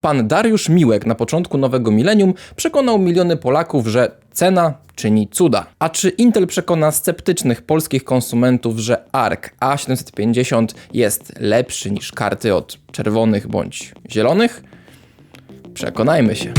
Pan Dariusz Miłek na początku nowego milenium przekonał miliony Polaków, że cena czyni cuda. A czy Intel przekona sceptycznych polskich konsumentów, że ARC A750 jest lepszy niż karty od czerwonych bądź zielonych? Przekonajmy się.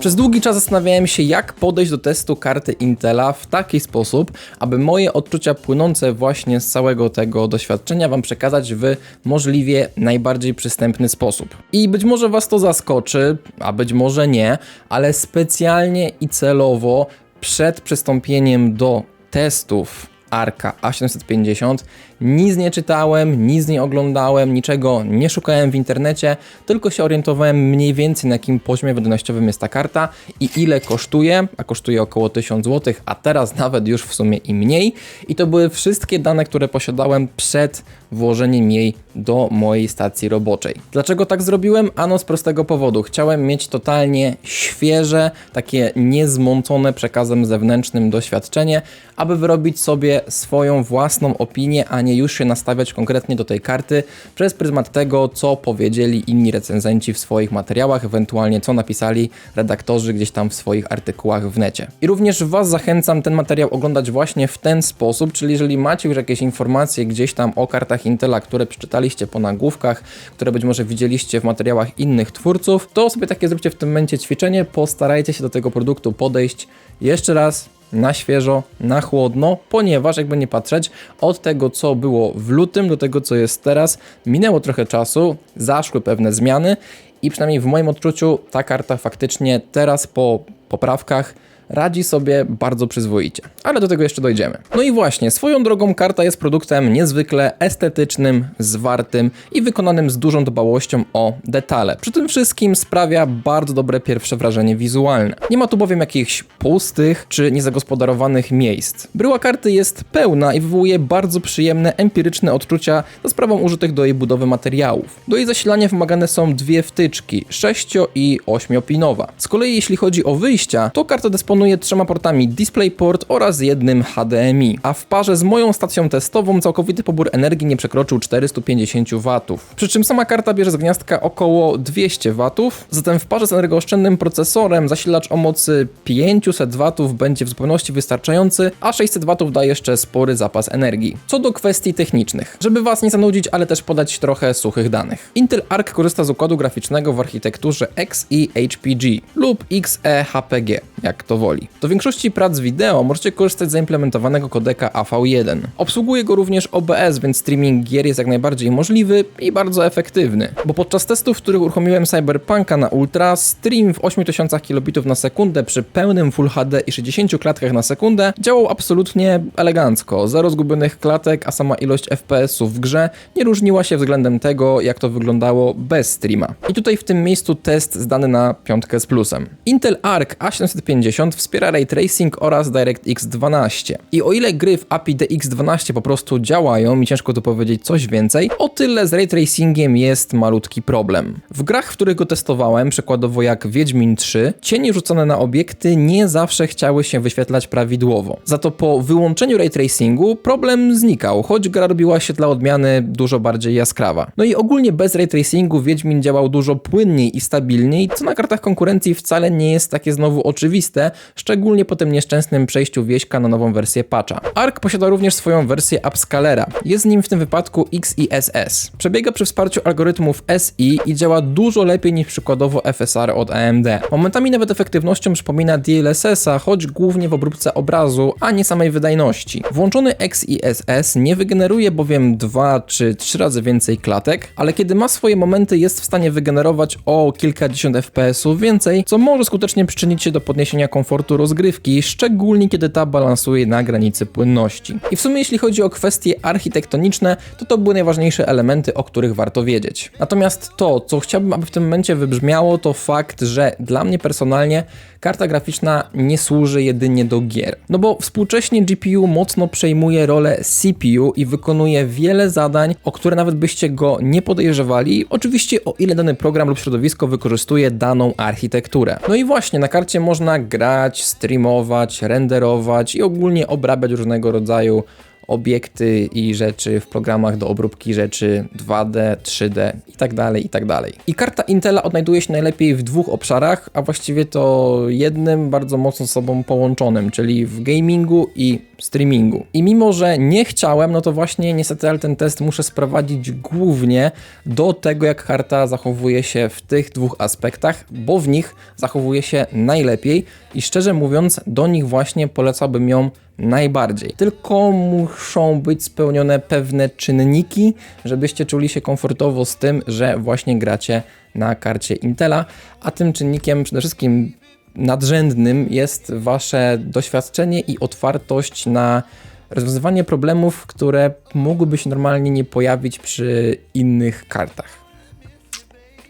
Przez długi czas zastanawiałem się, jak podejść do testu karty Intela w taki sposób, aby moje odczucia płynące właśnie z całego tego doświadczenia Wam przekazać w możliwie najbardziej przystępny sposób. I być może Was to zaskoczy, a być może nie, ale specjalnie i celowo przed przystąpieniem do testów Arka A750 nic nie czytałem, nic nie oglądałem, niczego nie szukałem w internecie, tylko się orientowałem mniej więcej na jakim poziomie wydajnościowym jest ta karta i ile kosztuje, a kosztuje około 1000 zł, a teraz nawet już w sumie i mniej. I to były wszystkie dane, które posiadałem przed włożeniem jej do mojej stacji roboczej. Dlaczego tak zrobiłem? Ano z prostego powodu. Chciałem mieć totalnie świeże, takie niezmącone przekazem zewnętrznym doświadczenie, aby wyrobić sobie swoją własną opinię, a nie stanie już się nastawiać konkretnie do tej karty przez pryzmat tego, co powiedzieli inni recenzenci w swoich materiałach, ewentualnie co napisali redaktorzy gdzieś tam w swoich artykułach w necie. I również Was zachęcam ten materiał oglądać właśnie w ten sposób, czyli jeżeli macie już jakieś informacje gdzieś tam o kartach Intela, które przeczytaliście po nagłówkach, które być może widzieliście w materiałach innych twórców, to sobie takie zróbcie w tym momencie ćwiczenie, postarajcie się do tego produktu podejść jeszcze raz na świeżo, na chłodno, ponieważ jakby nie patrzeć, od tego co było w lutym do tego co jest teraz, minęło trochę czasu, zaszły pewne zmiany i przynajmniej w moim odczuciu ta karta faktycznie teraz po poprawkach radzi sobie bardzo przyzwoicie. Ale do tego jeszcze dojdziemy. No i właśnie, swoją drogą karta jest produktem niezwykle estetycznym, zwartym i wykonanym z dużą dbałością o detale. Przy tym wszystkim sprawia bardzo dobre pierwsze wrażenie wizualne. Nie ma tu bowiem jakichś pustych czy niezagospodarowanych miejsc. Bryła karty jest pełna i wywołuje bardzo przyjemne, empiryczne odczucia za sprawą użytych do jej budowy materiałów. Do jej zasilania wymagane są dwie wtyczki, 6 i 8-pinowa. Z kolei jeśli chodzi o wyjścia, to karta dysponuje dysponuje trzema portami DisplayPort oraz jednym HDMI, a w parze z moją stacją testową całkowity pobór energii nie przekroczył 450 W. Przy czym sama karta bierze z gniazdka około 200 W, zatem w parze z energooszczędnym procesorem zasilacz o mocy 500 W będzie w zupełności wystarczający, a 600 W da jeszcze spory zapas energii. Co do kwestii technicznych, żeby Was nie zanudzić, ale też podać trochę suchych danych. Intel Arc korzysta z układu graficznego w architekturze XeHPG lub XeHPG, jak to woli woli. Do większości prac wideo możecie korzystać z zaimplementowanego kodeka AV1. Obsługuje go również OBS, więc streaming gier jest jak najbardziej możliwy i bardzo efektywny. Bo podczas testów, w których uruchomiłem Cyberpunka na Ultra, stream w 8000 kilobitów na sekundę przy pełnym Full HD i 60 klatkach na sekundę działał absolutnie elegancko. Zero zgubionych klatek, a sama ilość FPS-ów w grze nie różniła się względem tego, jak to wyglądało bez streama. I tutaj w tym miejscu test zdany na piątkę z plusem. Intel Arc A750 wspiera ray tracing oraz DirectX 12. I o ile gry w API DX12 po prostu działają, mi ciężko tu powiedzieć coś więcej, o tyle z ray tracingiem jest malutki problem. W grach, w których go testowałem, przykładowo jak Wiedźmin 3, cienie rzucone na obiekty nie zawsze chciały się wyświetlać prawidłowo. Za to po wyłączeniu ray tracingu problem znikał, choć gra robiła się dla odmiany dużo bardziej jaskrawa. No i ogólnie bez ray tracingu Wiedźmin działał dużo płynniej i stabilniej, co na kartach konkurencji wcale nie jest takie znowu oczywiste, szczególnie po tym nieszczęsnym przejściu wieśka na nową wersję patcha. ARC posiada również swoją wersję upscalera. Jest nim w tym wypadku XISS. Przebiega przy wsparciu algorytmów SI i działa dużo lepiej niż przykładowo FSR od AMD. Momentami nawet efektywnością przypomina DLSS-a, choć głównie w obróbce obrazu, a nie samej wydajności. Włączony XISS nie wygeneruje bowiem 2 czy 3 razy więcej klatek, ale kiedy ma swoje momenty jest w stanie wygenerować o kilkadziesiąt FPS-ów więcej, co może skutecznie przyczynić się do podniesienia komfortu komfortu rozgrywki, szczególnie kiedy ta balansuje na granicy płynności. I w sumie jeśli chodzi o kwestie architektoniczne, to to były najważniejsze elementy, o których warto wiedzieć. Natomiast to, co chciałbym, aby w tym momencie wybrzmiało, to fakt, że dla mnie personalnie karta graficzna nie służy jedynie do gier. No bo współcześnie GPU mocno przejmuje rolę CPU i wykonuje wiele zadań, o które nawet byście go nie podejrzewali, oczywiście o ile dany program lub środowisko wykorzystuje daną architekturę. No i właśnie na karcie można grać grać, streamować, renderować i ogólnie obrabiać różnego rodzaju obiekty i rzeczy w programach do obróbki rzeczy 2D, 3D i tak dalej, i tak dalej. I karta Intela odnajduje się najlepiej w dwóch obszarach, a właściwie to jednym bardzo mocno z sobą połączonym, czyli w gamingu i streamingu. I mimo, że nie chciałem, no to właśnie niestety ale ten test muszę sprowadzić głównie do tego, jak karta zachowuje się w tych dwóch aspektach, bo w nich zachowuje się najlepiej i szczerze mówiąc, do nich właśnie polecałbym ją najbardziej. Tylko muszą być spełnione pewne czynniki, żebyście czuli się komfortowo z tym, że właśnie gracie na karcie Intela, a tym czynnikiem przede wszystkim nadrzędnym jest wasze doświadczenie i otwartość na rozwiązywanie problemów, które mogłyby się normalnie nie pojawić przy innych kartach.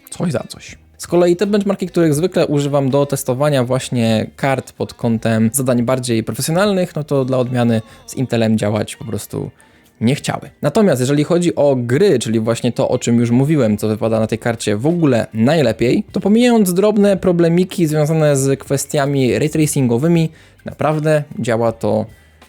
Coś za coś. Z kolei te benchmarki, których zwykle używam do testowania właśnie kart pod kątem zadań bardziej profesjonalnych, no to dla odmiany z Intelem działać po prostu nie chciały. Natomiast jeżeli chodzi o gry, czyli właśnie to, o czym już mówiłem, co wypada na tej karcie w ogóle najlepiej, to pomijając drobne problemiki związane z kwestiami raytracingowymi, naprawdę działa to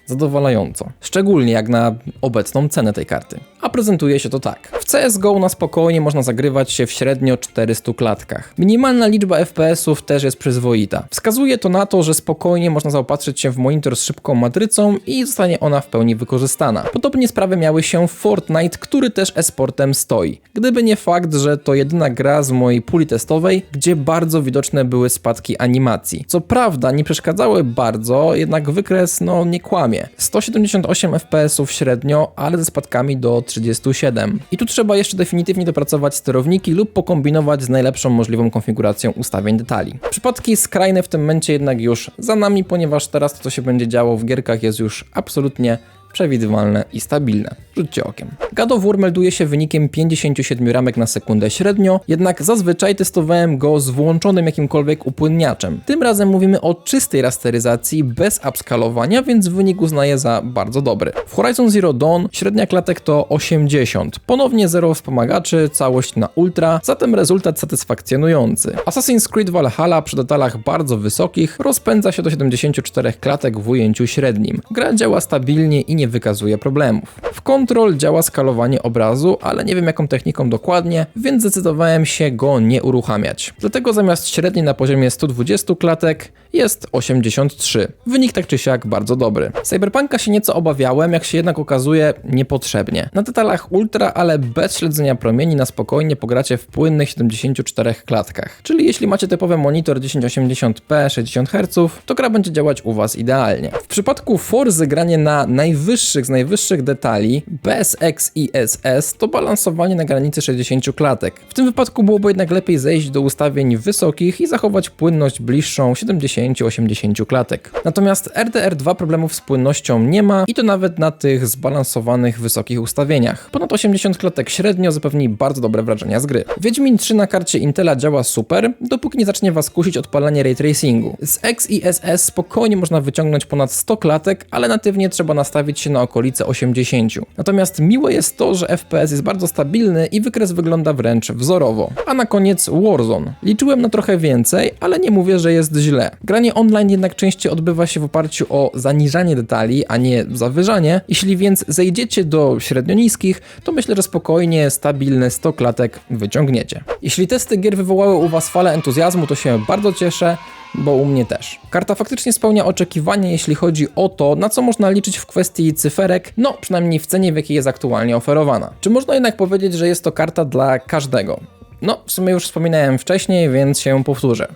zadowalająco. Szczególnie jak na obecną cenę tej karty. A prezentuje się to tak. W CSGO na spokojnie można zagrywać się w średnio 400 klatkach. Minimalna liczba FPS-ów też jest przyzwoita. Wskazuje to na to, że spokojnie można zaopatrzyć się w monitor z szybką matrycą i zostanie ona w pełni wykorzystana. Podobnie sprawy miały się w Fortnite, który też esportem stoi. Gdyby nie fakt, że to jedyna gra z mojej puli testowej, gdzie bardzo widoczne były spadki animacji. Co prawda nie przeszkadzały bardzo, jednak wykres no nie kłamie. 178 FPS-ów średnio, ale ze spadkami do 37. I tu trzeba jeszcze definitywnie dopracować sterowniki lub pokombinować z najlepszą możliwą konfiguracją ustawień detali. Przypadki skrajne w tym momencie jednak już za nami, ponieważ teraz to, co się będzie działo w gierkach jest już absolutnie przewidywalne i stabilne. Rzućcie okiem. God of War melduje się wynikiem 57 ramek na sekundę średnio, jednak zazwyczaj testowałem go z włączonym jakimkolwiek upłynniaczem. Tym razem mówimy o czystej rasteryzacji bez upskalowania, więc wynik uznaję za bardzo dobry. W Horizon Zero Dawn średnia klatek to 80, ponownie zero wspomagaczy, całość na ultra, zatem rezultat satysfakcjonujący. Assassin's Creed Valhalla przy detalach bardzo wysokich rozpędza się do 74 klatek w ujęciu średnim. Gra działa stabilnie i nie wykazuje problemów. W Control działa skalowanie obrazu, ale nie wiem jaką techniką dokładnie, więc zdecydowałem się go nie uruchamiać. Dlatego zamiast średniej na poziomie 120 klatek jest 83. Wynik tak czy siak bardzo dobry. Cyberpunka się nieco obawiałem, jak się jednak okazuje niepotrzebnie. Na detalach ultra, ale bez śledzenia promieni na spokojnie pogracie w płynnych 74 klatkach. Czyli jeśli macie typowy monitor 1080p 60 Hz, to gra będzie działać u Was idealnie. W przypadku Forzy granie na najwyższych z najwyższych detali bez XISS to balansowanie na granicy 60 klatek. W tym wypadku byłoby jednak lepiej zejść do ustawień wysokich i zachować płynność bliższą 70-80 klatek. Natomiast RDR2 problemów z płynnością nie ma i to nawet na tych zbalansowanych wysokich ustawieniach. Ponad 80 klatek średnio zapewni bardzo dobre wrażenia z gry. Wiedźmin 3 na karcie Intela działa super, dopóki nie zacznie was kusić odpalanie ray tracingu. Z XISS spokojnie można wyciągnąć ponad 100 klatek, ale natywnie trzeba nastawić się na okolice 80. Natomiast miłe jest to, że FPS jest bardzo stabilny i wykres wygląda wręcz wzorowo. A na koniec Warzone. Liczyłem na trochę więcej, ale nie mówię, że jest źle. Granie online jednak częściej odbywa się w oparciu o zaniżanie detali, a nie zawyżanie. Jeśli więc zejdziecie do średnio niskich, to myślę, że spokojnie, stabilne 100 klatek wyciągniecie. Jeśli testy gier wywołały u Was falę entuzjazmu, to się bardzo cieszę bo u mnie też. Karta faktycznie spełnia oczekiwania, jeśli chodzi o to, na co można liczyć w kwestii cyferek, no przynajmniej w cenie, w jakiej jest aktualnie oferowana. Czy można jednak powiedzieć, że jest to karta dla każdego? No, w sumie już wspominałem wcześniej, więc się powtórzę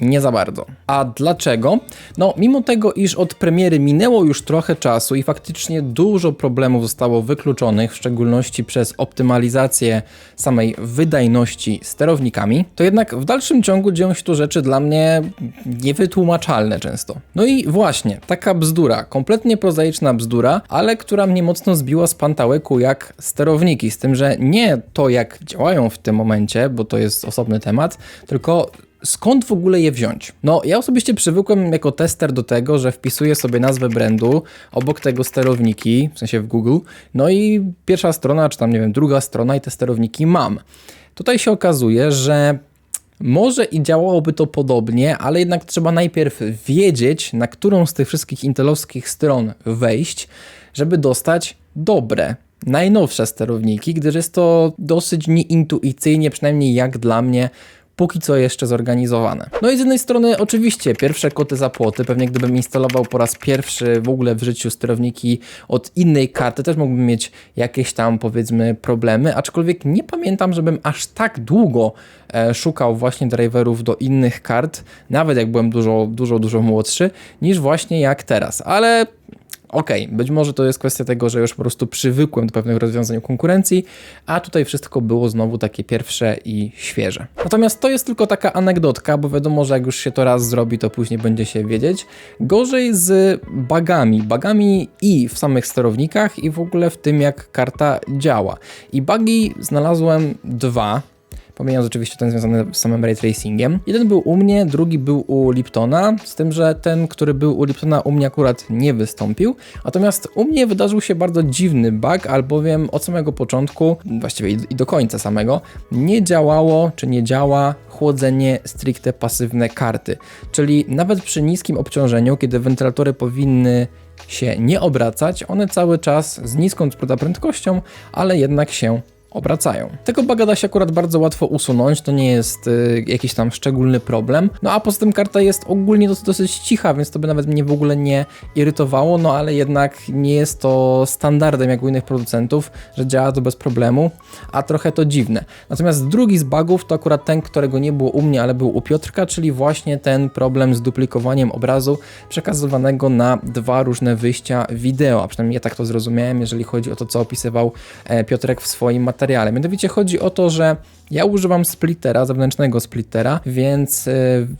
nie za bardzo. A dlaczego? No, mimo tego, iż od premiery minęło już trochę czasu i faktycznie dużo problemów zostało wykluczonych, w szczególności przez optymalizację samej wydajności sterownikami, to jednak w dalszym ciągu dzieją się tu rzeczy dla mnie niewytłumaczalne często. No i właśnie, taka bzdura, kompletnie prozaiczna bzdura, ale która mnie mocno zbiła z pantałeku jak sterowniki, z tym, że nie to jak działają w tym momencie, bo to jest osobny temat, tylko skąd w ogóle je wziąć? No, ja osobiście przywykłem jako tester do tego, że wpisuję sobie nazwę brandu, obok tego sterowniki, w sensie w Google, no i pierwsza strona, czy tam nie wiem, druga strona i te sterowniki mam. Tutaj się okazuje, że Może i działałoby to podobnie, ale jednak trzeba najpierw wiedzieć, na którą z tych wszystkich intelowskich stron wejść, żeby dostać dobre, najnowsze sterowniki, gdyż jest to dosyć nieintuicyjnie, przynajmniej jak dla mnie, póki co jeszcze zorganizowane. No i z jednej strony oczywiście pierwsze koty za płoty, pewnie gdybym instalował po raz pierwszy w ogóle w życiu sterowniki od innej karty, też mógłbym mieć jakieś tam powiedzmy problemy, aczkolwiek nie pamiętam, żebym aż tak długo e, szukał właśnie driverów do innych kart, nawet jak byłem dużo, dużo, dużo młodszy, niż właśnie jak teraz, ale Okej, okay, być może to jest kwestia tego, że już po prostu przywykłem do pewnych rozwiązań konkurencji, a tutaj wszystko było znowu takie pierwsze i świeże. Natomiast to jest tylko taka anegdotka, bo wiadomo, że jak już się to raz zrobi, to później będzie się wiedzieć. Gorzej z bugami. Bugami i w samych sterownikach, i w ogóle w tym, jak karta działa. I bugi znalazłem dwa pomijając oczywiście ten związany z samym ray tracingiem. Jeden był u mnie, drugi był u Liptona, z tym, że ten, który był u Liptona u mnie akurat nie wystąpił. Natomiast u mnie wydarzył się bardzo dziwny bug, albowiem od samego początku, właściwie i do końca samego, nie działało, czy nie działa chłodzenie stricte pasywne karty. Czyli nawet przy niskim obciążeniu, kiedy wentylatory powinny się nie obracać, one cały czas z niską prędkością, ale jednak się obracają. Tego buga da się akurat bardzo łatwo usunąć, to nie jest y, jakiś tam szczególny problem. No a poza tym karta jest ogólnie dosyć, dosyć cicha, więc to by nawet mnie w ogóle nie irytowało, no ale jednak nie jest to standardem jak u innych producentów, że działa to bez problemu, a trochę to dziwne. Natomiast drugi z bugów to akurat ten, którego nie było u mnie, ale był u Piotrka, czyli właśnie ten problem z duplikowaniem obrazu przekazywanego na dwa różne wyjścia wideo, a przynajmniej ja tak to zrozumiałem, jeżeli chodzi o to, co opisywał e, Piotrek w swoim materiale materiale. Mianowicie chodzi o to, że ja używam splittera, zewnętrznego splittera, więc e,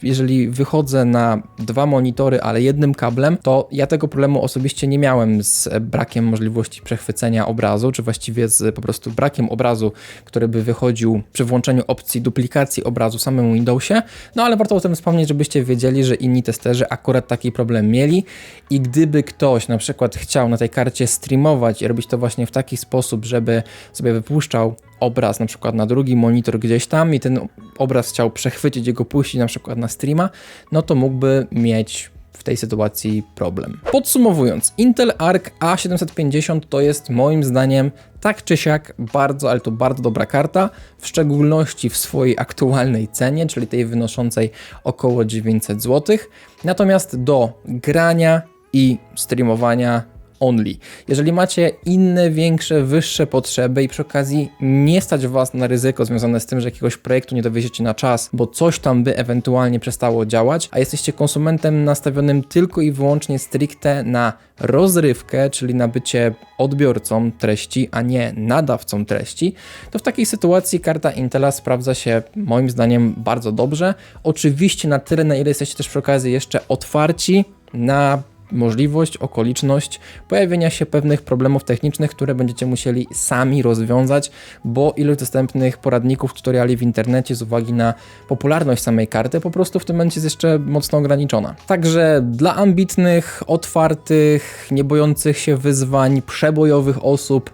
jeżeli wychodzę na dwa monitory, ale jednym kablem, to ja tego problemu osobiście nie miałem z brakiem możliwości przechwycenia obrazu, czy właściwie z po prostu brakiem obrazu, który by wychodził przy włączeniu opcji duplikacji obrazu w samym Windowsie. No ale warto o tym wspomnieć, żebyście wiedzieli, że inni testerzy akurat taki problem mieli i gdyby ktoś na przykład chciał na tej karcie streamować i robić to właśnie w taki sposób, żeby sobie wypuszczał obraz na przykład na drugi monitor gdzieś tam i ten obraz chciał przechwycić jego puścić na przykład na streama, no to mógłby mieć w tej sytuacji problem. Podsumowując, Intel Arc A750 to jest moim zdaniem tak czy siak bardzo, ale to bardzo dobra karta, w szczególności w swojej aktualnej cenie, czyli tej wynoszącej około 900 zł. Natomiast do grania i streamowania only. Jeżeli macie inne, większe, wyższe potrzeby i przy okazji nie stać Was na ryzyko związane z tym, że jakiegoś projektu nie dowieziecie na czas, bo coś tam by ewentualnie przestało działać, a jesteście konsumentem nastawionym tylko i wyłącznie stricte na rozrywkę, czyli na bycie odbiorcą treści, a nie nadawcą treści, to w takiej sytuacji karta Intela sprawdza się moim zdaniem bardzo dobrze. Oczywiście na tyle, na ile jesteście też przy okazji jeszcze otwarci na możliwość, okoliczność pojawienia się pewnych problemów technicznych, które będziecie musieli sami rozwiązać, bo ilość dostępnych poradników, tutoriali w internecie z uwagi na popularność samej karty po prostu w tym momencie jest jeszcze mocno ograniczona. Także dla ambitnych, otwartych, nie bojących się wyzwań, przebojowych osób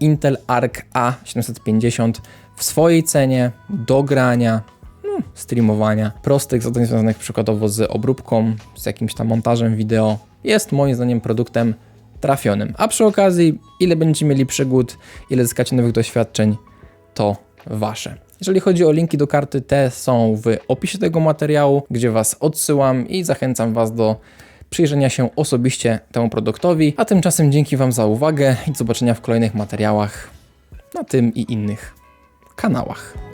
Intel Arc A750 w swojej cenie do grania no, streamowania, prostych zadań związanych przykładowo z obróbką, z jakimś tam montażem wideo, jest moim zdaniem produktem trafionym. A przy okazji, ile będziecie mieli przygód, ile zyskacie nowych doświadczeń, to wasze. Jeżeli chodzi o linki do karty, te są w opisie tego materiału, gdzie Was odsyłam i zachęcam Was do przyjrzenia się osobiście temu produktowi. A tymczasem dzięki Wam za uwagę i do zobaczenia w kolejnych materiałach na tym i innych kanałach.